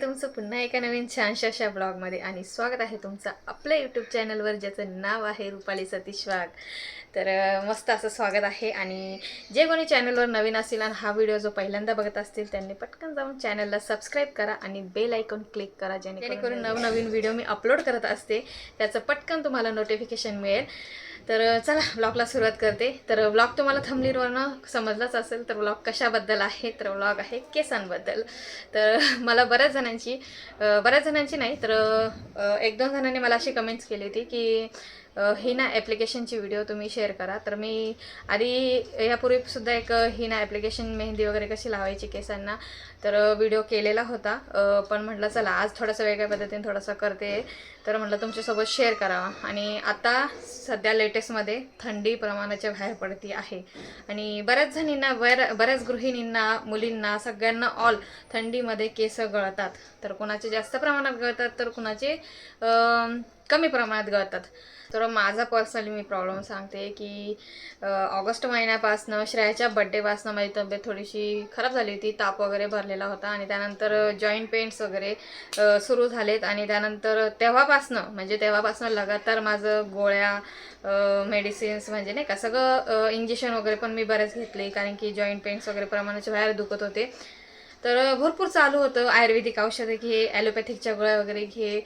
तुमचं पुन्हा एका नवीन छानशा अशा ब्लॉगमध्ये आणि स्वागत आहे तुमचं आपल्या यूट्यूब चॅनलवर ज्याचं नाव आहे रुपाली सतीश वाघ. तर मस्त असं स्वागत आहे आणि जे कोणी चॅनलवर नवीन असतील आणि हा व्हिडिओ जो पहिल्यांदा बघत असतील त्यांनी पटकन जाऊन चॅनलला सबस्क्राईब करा आणि बेल आयकॉन क्लिक करा जेणेकरून नवनवीन व्हिडिओ मी अपलोड करत असते. त्याचं पटकन तुम्हाला नोटिफिकेशन मिळेल. तर चला ब्लॉगला सुरुवात करते. तर ब्लॉग तुम्हाला थंबलीवरनं समजलाच असेल तर ब्लॉग कशाबद्दल आहे? तर ब्लॉग आहे केसांबद्दल. तर मला बऱ्याच जणांची बऱ्याच जणांची नाही तर एक दोन जणांनी मला अशी कमेंट्स केली होती की ही हिना ॲप्लिकेशनची व्हिडिओ तुम्ही शेअर करा. तर मी आधी यापूर्वीसुद्धा एक हिना ॲप्लिकेशन मेहंदी वगैरे कशी लावायची केसांना तर व्हिडिओ केलेला होता. पण म्हटलं चला आज थोडंसं वेगळ्या पद्धतीने थोडंसं करते. तर म्हटलं तुमच्यासोबत शेअर करावा आणि आता सध्या लेटेस्टमध्ये थंडी प्रमाणाच्या बाहेर पडती आहे. आणि बऱ्याच जणींना बऱ्या बऱ्याच गृहिणींना मुलींना सगळ्यांना ऑल थंडीमध्ये केस गळतात. तर कुणाचे जास्त प्रमाणात गळतात तर कुणाचे कमी प्रमाणात गळतात. तर माझा पर्सनली मी प्रॉब्लेम सांगते की ऑगस्ट महिन्यापासनं श्रेयाच्या बड्डेपासनं माझी तब्येत थोडीशी खराब झाली होती. ताप वगैरे भरलेला होता आणि त्यानंतर जॉईंट पेन्स वगैरे सुरू झालेत आणि त्यानंतर तेव्हापासनं म्हणजे तेव्हापासनं लगातार माझं गोळ्या मेडिसिन्स म्हणजे नाही का सगळं इंजेक्शन वगैरे पण मी बरेच घेतले. कारण की जॉईंट पेन्स वगैरे प्रमाणाच्या बाहेर दुखत होते. तर भरपूर चालू होतं. आयुर्वेदिक औषधं घे ॲलोपॅथिकच्या गोळ्या वगैरे घे.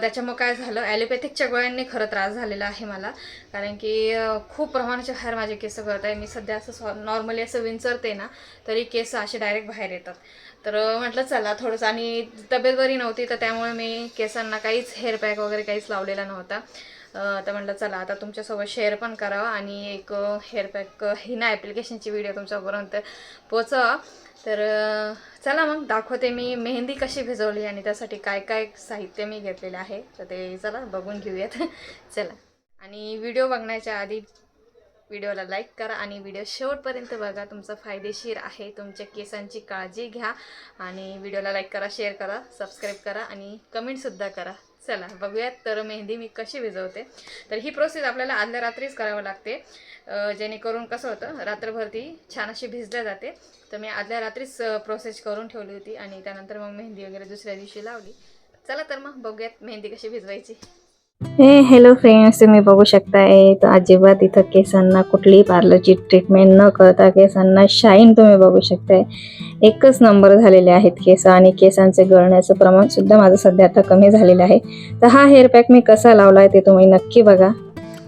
त्याच्यामुळं काय झालं ॲलोपॅथिकच्या गोळ्यांनी खरं त्रास झालेला आहे मला. कारण की खूप प्रमाणाच्या बाहेर माझे केस गळत आहे मी सध्या असं सॉ नॉर्मली असं विंचरते ना तरी केस असे डायरेक्ट बाहेर येतात. तर म्हटलं चला थोडंसं आणि तब्येत बरी नव्हती तर त्यामुळे मी केसांना काहीच हेअर पॅक वगैरे काहीच लावलेला नव्हता. तर म्हटलं चला आता तुमच्यासोबत शेअर पण करावा आणि एक हेअर पॅक हिना ॲप्लिकेशनची व्हिडिओ तुमच्यापर्यंत पोचवा तर चला मग दाखवते मी मेहंदी कशी भिजवली आणि त्यासाठी काय काय साहित्य मी घेतलेलं आहे. तर ते चला बघून घेऊयात. चला. आणि व्हिडिओ बघण्याच्या आधी व्हिडिओला लाईक करा आणि व्हिडिओ शेवटपर्यंत बघा. तुमचं फायदेशीर आहे. तुमच्या केसांची काळजी घ्या आणि व्हिडिओला लाईक करा शेअर करा सबस्क्राईब करा आणि कमेंटसुद्धा करा. चला बघूयात. तर मेहंदी मी कशी भिजवते तर ही प्रोसेस आपल्याला आदल्या रात्रीच करावं लागते. जेणेकरून कसं होतं रात्रभर ती छान अशी भिजल्या जाते. तर मी आदल्या रात्रीच प्रोसेस करून ठेवली होती आणि त्यानंतर मग मेहंदी वगैरे दुसऱ्या दिवशी लावली. चला तर मग बघूयात मेहंदी कशी भिजवायची. हे हॅलो फ्रेंड्स तुम्ही बघू शकताय तर अजिबात इथं केसांना कुठलीही पार्लरची ट्रीटमेंट न करता केसांना शाईन तुम्ही बघू शकताय. एकच नंबर झालेले आहेत केस आणि केसांचे गळण्याचं प्रमाण सुद्धा माझं सध्या आता कमी झालेलं आहे. तर हा हेअर पॅक मी कसा लावलाय ते तुम्ही नक्की बघा.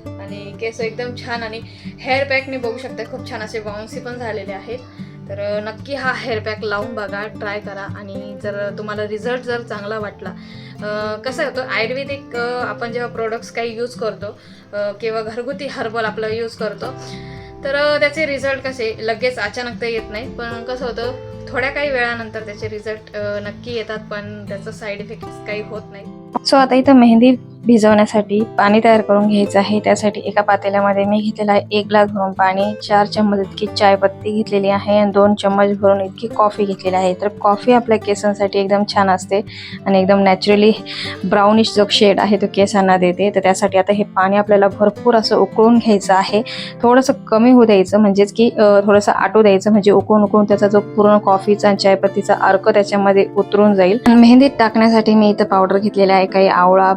आणि केस एकदम छान आणि हेअर पॅकने बघू शकता खूप छान असे बाउन्सी पण झालेले आहेत. तर नक्की हा हेअर पॅक लावून बघा ट्राय करा. आणि जर तुम्हाला रिझल्ट जर चांगला वाटला कसं होतं आयुर्वेदिक आपण जेव्हा प्रोडक्ट्स काही यूज करतो किंवा घरगुती हर्बल आपलं यूज करतो तर त्याचे रिझल्ट कसे? लगेच अचानक तर येत नाही पण कसं होतं थोड्या काही वेळानंतर त्याचे रिझल्ट नक्की येतात पण त्याचं साईड इफेक्ट्स काही होत नाही. सो आता इथं मेहंदी भिजवण्यासाठी पाणी तयार करून घ्यायचं आहे. त्यासाठी एका पातेल्यामध्ये मी घेतलेलं आहे एक ग्लास भरून पाणी चार चम्मच इतकी चायपत्ती घेतलेली आहे आणि दोन चम्मच भरून इतकी कॉफी घेतलेली आहे. तर कॉफी आपल्या केसांसाठी एकदम छान असते आणि एकदम नॅचरली ब्राउनिश जो शेड आहे तो केसांना देते. तर त्यासाठी आता हे पाणी आपल्याला भरपूर असं उकळून घ्यायचं आहे. थोडंसं कमी होऊ द्यायचं म्हणजेच की थोडंसं आटू द्यायचं म्हणजे उकळून उकळून त्याचा जो पूर्ण कॉफीचा आणि चायपत्तीचा अर्क त्याच्यामध्ये उतरून जाईल. आणि मेहंदीत टाकण्यासाठी मी इथं पावडर घेतलेला आहे. काही आवळा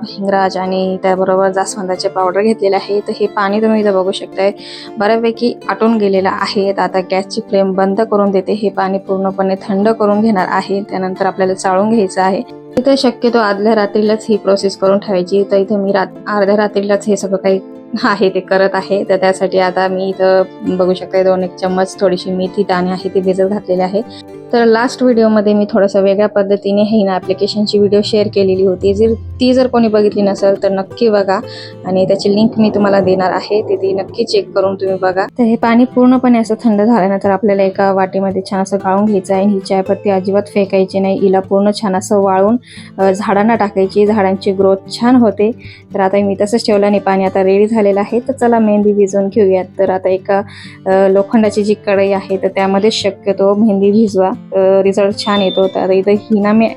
आणि त्याबरोबर जास्वंदाचे पावडर घेतलेले आहे. तर हे पाणी तुम्ही इथं बघू शकताय. बऱ्यापैकी आटून गेलेलं आहे. तर आता गॅसची फ्लेम बंद करून देते. हे पाणी पूर्णपणे थंड करून घेणार आहे. त्यानंतर आपल्याला चाळून घ्यायचं आहे. इथं शक्यतो आदल्या रात्रीलाच ही प्रोसेस करून ठेवायची. तर इथं मी रात अर्ध्या रात्रीलाच हे सगळं काही आहे ते करत आहे. तर त्यासाठी आता मी इथं बघू शकते दोन एक चम्मच थोडीशी मेथी दाणे आहे ती भिजत घातलेली आहे. तर लास्ट व्हिडिओमध्ये मी थोडंसं वेगळ्या पद्धतीने हे ना ॲप्लिकेशनची व्हिडिओ शेअर केलेली होती. जर ती जर कोणी बघितली नसेल तर नक्की बघा आणि त्याची लिंक मी तुम्हाला देणार आहे ते ती नक्की चेक करून तुम्ही बघा. तर हे पाणी पूर्णपणे असं थंड झाल्यानंतर आपल्याला एका वाटीमध्ये छान असं गाळून घ्यायचं आहे आणि ही चायपत्ती अजिबात फेकायची नाही. हिला पूर्ण छान असं वाळून झाडांना टाकायची. झाडांची ग्रोथ छान होते. तर आता मी तसंच ठेवलं आणि पाणी आता रेडी झालं झालेला आहे. तर चला मेहंदी भिजवून घेऊयात. तर आता एका लोखंडाची जी कढई आहे तर त्यामध्ये शक्यतो मेहंदी भिजवा. रिझल्ट छान येतो. तर इथं हिना मी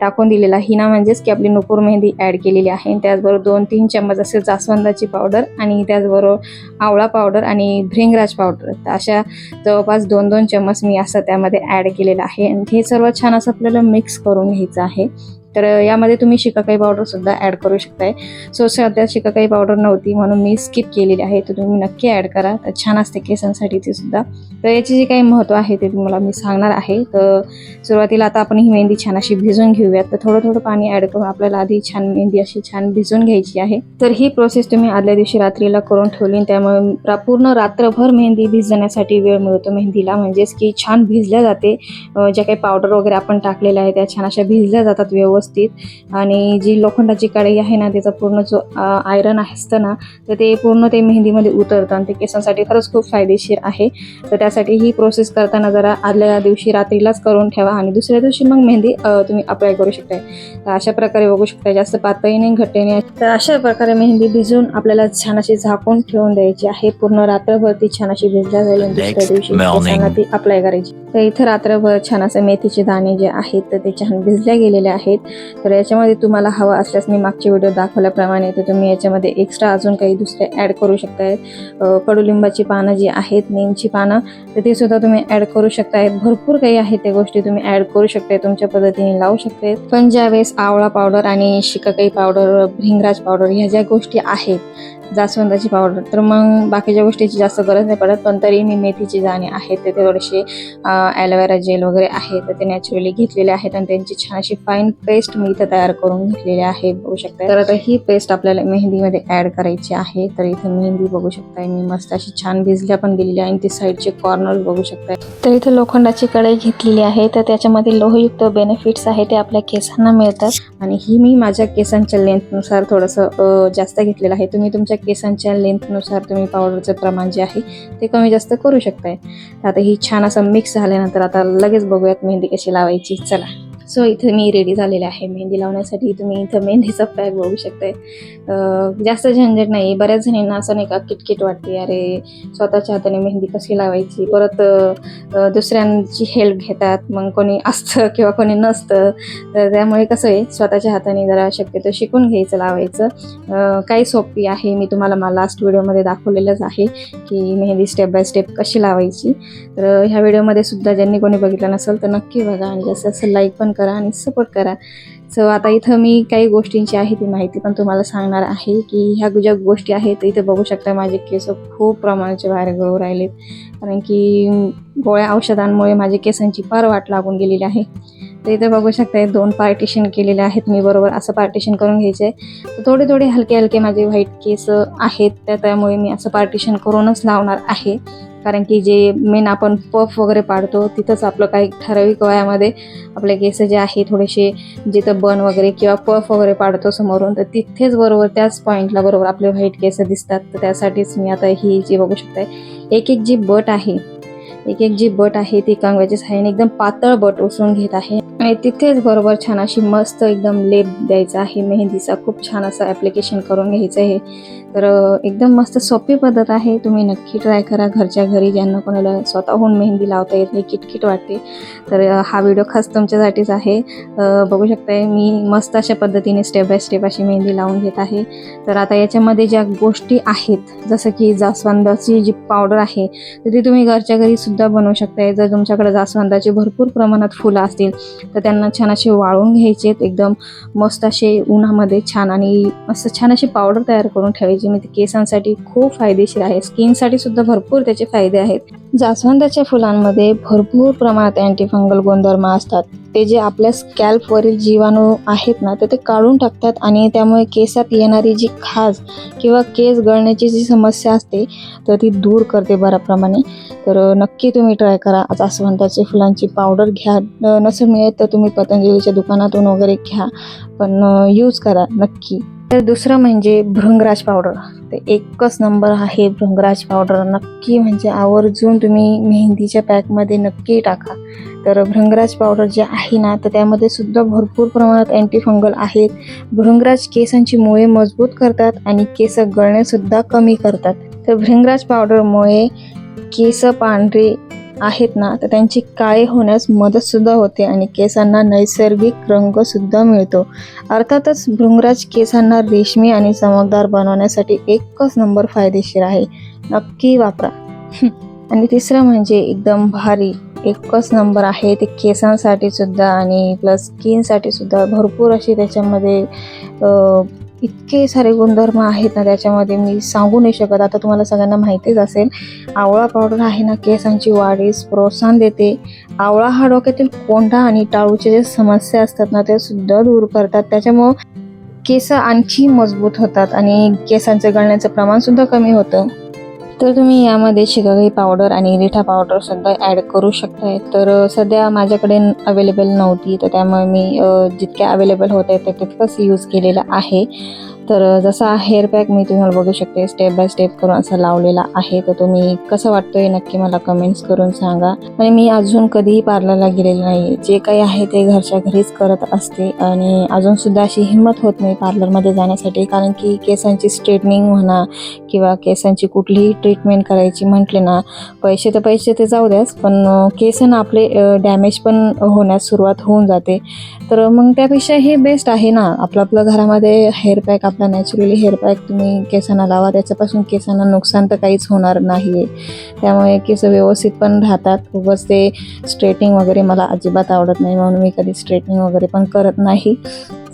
टाकून दिलेला. हिना म्हणजेच की आपली नुपूर मेहंदी ॲड केलेली आहे. आणि त्याचबरोबर दोन तीन चम्मच असेल जास्वंदाची पावडर आणि त्याचबरोबर आवळा पावडर आणि भृंगराज पावडर तर अशा जवळपास दोन दोन चम्मच मी असं त्यामध्ये ॲड केलेलं आहे. आणि हे सर्व छान असं आपल्याला मिक्स करून घ्यायचं आहे. तर यामध्ये तुम्ही शिकाकाई पावडर सुद्धा ॲड करू शकताय. सो सध्या शिकाकाई पावडर नव्हती म्हणून मी स्किप केलेली आहे. तर तुम्ही नक्की ॲड करा. तर छान असते केसांसाठी ती सुद्धा. तर याचे जे काही महत्त्व आहे ते तुम्हाला मी सांगणार आहे. तर सुरुवातीला आता आपण ही मेहंदी छान अशी भिजून घेऊयात. तर थोडं थोडं पाणी ॲड करून आपल्याला आधी छान मेहंदी अशी छान भिजून घ्यायची आहे. तर ही प्रोसेस तुम्ही आदल्या दिवशी रात्रीला करून ठेवली. त्यामुळे पूर्ण रात्रभर मेहंदी भिजण्यासाठी वेळ मिळतो मेहंदीला. म्हणजेच की छान भिजल्या जाते. ज्या काही पावडर वगैरे आपण टाकलेल्या आहे त्या छान अशा भिजल्या जातात व्यवस्थित. आणि जी लोखंडाची कढई आहे ना त्याचा पूर्ण जो आयरन असतं ना तर ते पूर्ण ते मेहंदीमध्ये उतरतं आणि ते केसांसाठी खरंच खूप फायदेशीर आहे. तर त्यासाठी ही प्रोसेस करताना जरा आदल्या दिवशी रात्रीलाच करून ठेवा आणि दुसऱ्या दिवशी मग मेहंदी तुम्ही अप्लाय करू शकताय. तर अशा प्रकारे बघू शकता जास्त पातळी नाही घट्टही नाही. तर अशा प्रकारे मेहंदी भिजून आपल्याला छान अशी झाकून ठेवून द्यायची आहे. पूर्ण रात्रभर ती छान अशी भिजल्या जाईल आणि दुसऱ्या दिवशी. केसांना ती अप्लाय करायची. तर इथं रात्रभर छान असं मेथीचे दाणे जे आहेत तर ते छान भिजल्या गेलेले आहेत. तर याच्यामध्ये तुम्हाला हवं असल्यास मी मागचे व्हिडिओ दाखवल्याप्रमाणे तर तुम्ही याच्यामध्ये एक्स्ट्रा अजून काही दुसरे ॲड करू शकताय. कडुलिंबाची पानं जी आहेत नीमची पानं तर ती सुद्धा तुम्ही ॲड करू शकताय. भरपूर काही आहे त्या गोष्टी तुम्ही ॲड करू शकताय तुमच्या पद्धतीने लावू शकताय. पण ज्यावेळेस आवळा पावडर आणि शिकाकाई पावडर भृंगराज पावडर ह्या ज्या गोष्टी आहेत जास्वंदाची पावडर तर मग बाकीच्या गोष्टीची जास्त गरज नाही पडत पण तरी मी मेथीचे दाणे आहेत ते थोडेसे ॲलोवेरा जेल वगैरे आहे तर ते नॅचरली घेतलेले आहेत आणि त्यांची छान अशी फाईन पेस्ट मी इथं तयार करून घेतलेली आहे बघू शकता तर आता ही पेस्ट आपल्याला मेहंदीमध्ये ॲड करायची आहे तर इथे मेहंदी बघू शकताय मी मस्त अशी छान भिजल्या पण गेलेली आहे आणि ती साईडचे कॉर्नर बघू शकताय. तर इथे लोखंडाची कढई घेतलेली आहे तर त्याच्यामध्ये लोहयुक्त बेनिफिट्स आहे ते आपल्या केसांना मिळतात. आणि ही मी माझ्या केसांच्या लेंथनुसार थोडंसं जास्त घेतलेलं आहे. तुम्ही तुमच्या केसांच्या लेंथनुसार तुम्ही पावडरचं प्रमाण जे आहे ते कमी जास्त करू शकताय. आता ही छान असं मिक्स झाल्यानंतर आता लगेच बघूयात मेहंदी कशी लावायची. चला. सो इथं मी रेडी झालेले आहे. मेहंदी लावण्यासाठी तुम्ही इथं मेहंदीचा पॅक बघू शकताय. जास्त झंझट नाही. बऱ्याच जणींना असं नाही का किटकिट वाटते. अरे स्वतःच्या हाताने मेहंदी कशी लावायची? परत दुसऱ्यांची हेल्प घेतात. मग कोणी असतं किंवा कोणी नसतं. तर त्यामुळे कसं आहे स्वतःच्या हाताने जरा शक्यतो शिकून घ्यायचं लावायचं. काही सोपी आहे. मी तुम्हाला मला लास्ट व्हिडिओमध्ये दाखवलेलंच आहे की मेहंदी स्टेप बाय स्टेप कशी लावायची. तर ह्या व्हिडिओमध्ये सुद्धा ज्यांनी कोणी बघितलं नसेल तर नक्की बघा. आणि जास्त असं लाईक पण करा आणि सपोर्ट करा. सो आता इथं मी काही गोष्टींची आहे ती माहिती पण तुम्हाला सांगणार आहे की ह्या ज्या गोष्टी आहेत इथं इथे बघू शकता. माझे केस खूप प्रमाणाचे बाहेर गळू राहिलेत. कारण की गोळ्या औषधांमुळे माझ्या केसांची फार वाट लागून गेलेली आहे. तर इथं बघू शकता दोन पार्टिशन केलेले आहेत मी बरोबर. असं पार्टिशन करून घ्यायचं आहे तर थोडे थोडे हलके हलके माझे व्हाईट केस आहेत. त्या त्यामुळे मी असं पार्टिशन करूनच लावणार आहे. कारण की जे मेन आपण पफ वगैरे पाडतो तिथंच आपलं काही ठराविक वयामध्ये आपले केस जे आहे थोडेसे जिथं बन वगैरे किंवा पफ वगैरे पाडतो समोरून तर तिथेच बरोबर त्याच पॉईंटला बरोबर आपले व्हाईट केस दिसतात. तर त्यासाठीच मी आता ही जी बघू शकताय एक एक जी बट आहे एक एक जी बट आहे ती कांगव्याची साहाय्याने एकदम पातळ बट उसळून घेत आहे. आणि तिथेच बरोबर छान अशी मस्त एकदम लेप द्यायचा आहे मेहंदीचा. खूप छान असं ॲप्लिकेशन करून घ्यायचं आहे. तर एकदम मस्त सोपी पद्धत आहे. तुम्ही नक्की ट्राय करा. घरच्या घरी ज्यांना कोणाला स्वतःहून मेहंदी लावता येत नाही किटकिट वाटते तर हा व्हिडिओ खास तुमच्यासाठीच आहे. बघू शकताय मी मस्त अशा पद्धतीने स्टेप बाय स्टेप अशी मेहंदी लावून घेत आहे. तर आता याच्यामध्ये ज्या गोष्टी आहेत जसं की जास्वंदाची जी पावडर आहे तर ती तुम्ही घरच्या घरी सुद्धा बनवू शकताय. जर तुमच्याकडे जास्वंदाचे भरपूर प्रमाणात फुलं असतील तर त्यांना छान असे वाळून घ्यायचे एकदम मस्त असे उन्हामध्ये छान आणि मस्त छान अशी पावडर तयार करून ठेवायची. म्हणजे केसांसाठी खूप फायदेशीर आहे. स्किनसाठी सुद्धा भरपूर त्याचे फायदे आहेत. जास्वंदाच्या फुलांमध्ये भरपूर प्रमाणात अँटीफंगल गुणधर्म असतात. ते जे आपल्या स्कॅल्पवरील जीवाणू आहेत ना तर ते काढून टाकतात आणि त्यामुळे केसात येणारी जी खाज किंवा केस गळण्याची जी समस्या असते तर ती दूर करते बऱ्याप्रमाणे. तर नक्की तुम्ही ट्राय करा. जास्वंदाच्या फुलांची पावडर घ्या. अ, नसेल मिळत तर तुम्ही पतंजलीच्या दुकानातून वगैरे घ्या. पण यूज करा. नक्की. तर दुसरं म्हणजे भृंगराज पावडर. तर एकच नंबर आहे भृंगराज पावडर. नक्की म्हणजे आवर्जून तुम्ही मेहंदीच्या पॅकमध्ये नक्की टाका. तर भृंगराज पावडर जे आहे ना तर त्यामध्ये सुद्धा भरपूर प्रमाणात अँटीफंगल आहेत. भृंगराज केसांची मुळे मजबूत करतात आणि केस गळणेसुद्धा कमी करतात. तर भृंगराज पावडरमुळे केस पांढरे आहेत ना तर त्यांची काळे होण्यास मदतसुद्धा होते आणि केसांना नैसर्गिक रंगसुद्धा मिळतो. अर्थातच भृंगराज केसांना रेशमी आणि चमकदार बनवण्यासाठी एकच नंबर फायदेशीर आहे. नक्की वापरा. आणि तिसरं म्हणजे एकदम भारी एकच नंबर आहे ते केसांसाठी सुद्धा आणि प्लस स्किनसाठी सुद्धा भरपूर अशी त्याच्यामध्ये इतके सारे गुणधर्म आहेत ना त्याच्यामध्ये मी सांगू नाही शकत. आता तुम्हाला सगळ्यांना माहितीच असेल आवळा पावडर आहे ना केसांची वाढीस प्रोत्साहन देते. आवळा हा डोक्यातील कोंडा आणि टाळूचे जे समस्या असतात ना ते सुद्धा दूर करतात. त्याच्यामुळं केस आणखी मजबूत होतात आणि केसांचं गळण्याचं प्रमाण सुद्धा कमी होतं. तर तुम्ही यामध्ये शिकागाई पावडर आणि रिठा पावडर सुद्धा ॲड करू शकताय. तर सध्या माझ्याकडे अवेलेबल नव्हती तर त्यामुळे मी जितक्या अवेलेबल होत्या ते तितकंच यूज केलेलं आहे. तर जसा हेअर पॅक मी तुम्हाला बघू शकते स्टेप बाय स्टेप करून असा लावलेला आहे. तर तुम्ही कसं वाटतोय नक्की मला कमेंट्स करून सांगा. आणि मी अजून कधीही पार्लरला गेलेले नाही. जे काही आहे ते घरच्या घरीच करत असते आणि अजून सुद्धा अशी हिंमत होत नाही पार्लरमध्ये जाण्यासाठी. कारण की केसांची स्ट्रेटनिंग म्हणा किंवा केसांची कुठलीही ट्रीटमेंट करायची म्हटले ना पैसे तर पैसे ते जाऊ द्याच. पण केस ना आपले डॅमेज पण होण्यास सुरुवात होऊन जाते. तर मग त्यापेक्षा हे बेस्ट आहे ना. आपलं आपलं घरामध्ये हेअर पॅक आपला नॅचरली हेअर पॅक तुम्ही केसांना लावा त्याच्यापासून केसांना नुकसान तर काहीच होणार नाही आहे त्यामुळे केस व्यवस्थित पण राहतात. उगाच ते स्ट्रेटिंग वगैरे मला अजिबात आवडत नाही म्हणून मी कधी स्ट्रेटिंग वगैरे पण करत नाही.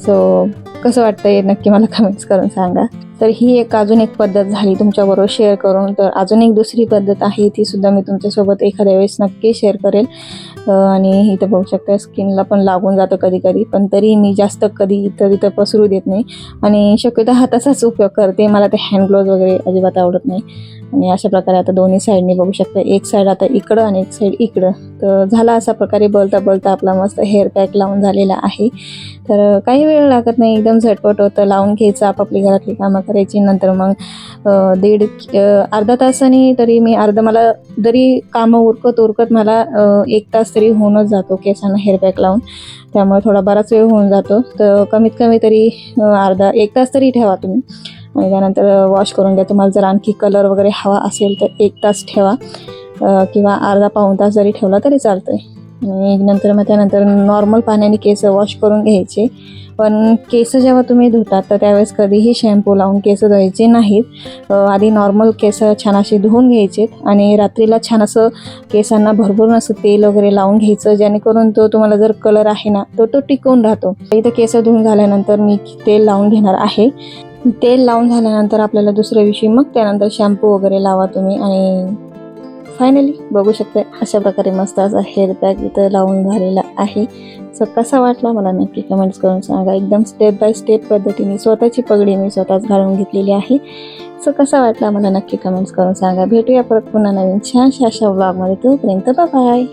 सो कसं वाटतं हे नक्की मला कमेंट्स करून सांगा. तर ही एक अजून एक पद्धत झाली तुमच्याबरोबर शेअर करून. तर अजून एक दुसरी पद्धत आहे ती सुद्धा मी तुमच्यासोबत एखाद्या वेळेस नक्की शेअर करेल. आणि इथं बघू शकता स्किनला पण लागून जातं कधी कधी पण तरी मी जास्त कधी इथं तिथं पसरू देत नाही. आणि शक्यतो हाताचाच उपयोग करते मला ते हँड ग्लोव्ज वगैरे अजिबात आवडत नाही. आणि अशा प्रकारे आता दोन्ही साईडने बघू शकता एक साईड आता इकडं आणि एक साईड इकडं. तर झाला अशा प्रकारे बोलता बोलता आपला मस्त हेअर पॅक लावून झालेला आहे. तर काही वेळ लागत नाही एकदम झटपट होतं लावून घ्यायचं आपापली घरातली कामं करायची नंतर मग दीड अर्धा तासाने तरी मी अर्धा मला जरी कामं उरकत उरकत मला एक तास तरी होऊनच जातो केसांना हेअरबॅक लावून. त्यामुळे थोडा बराच वेळ होऊन जातो. तर कमीत कमी तरी अर्धा एक तास तरी ठेवा तुम्ही. आणि त्यानंतर वॉश करून घ्या. तुम्हाला जर आणखी कलर वगैरे हवा असेल तर एक तास ठेवा. किंवा अर्धा पाऊण तास जरी ठेवला तरी चालतं आहे आणि नंतर मग त्यानंतर नॉर्मल पाण्याने केस वॉश करून घ्यायचे. पण केस जेव्हा तुम्ही धुतात तर त्यावेळेस कधीही शॅम्पू लावून केस धुवायचे नाहीत. आधी नॉर्मल केस छान असे धुवून घ्यायचेत आणि रात्रीला छान असं केसांना भरभरून असं तेल वगैरे लावून घ्यायचं जेणेकरून तो तुम्हाला जर कलर आहे ना तर तो टिकून राहतो. इथं केस धुवून झाल्यानंतर मी तेल लावून घेणार आहे. तेल लावून झाल्यानंतर आपल्याला दुसऱ्या दिवशी मग त्यानंतर शॅम्पू वगैरे लावा तुम्ही आणि फायनली बघू शकते अशा प्रकारे मस्त असा हेअर बॅग इथं लावून झालेला आहे. सो कसा वाटला मला नक्की कमेंट्स करून सांगा. एकदम स्टेप बाय स्टेप पद्धतीने स्वतःची पगडी मी स्वतःच घालून घेतलेली आहे. सो कसा वाटला मला नक्की कमेंट्स करून सांगा. भेटूया परत पुन्हा नवीन छानशा अशा ब्लॉगमध्ये तोपर्यंत बाय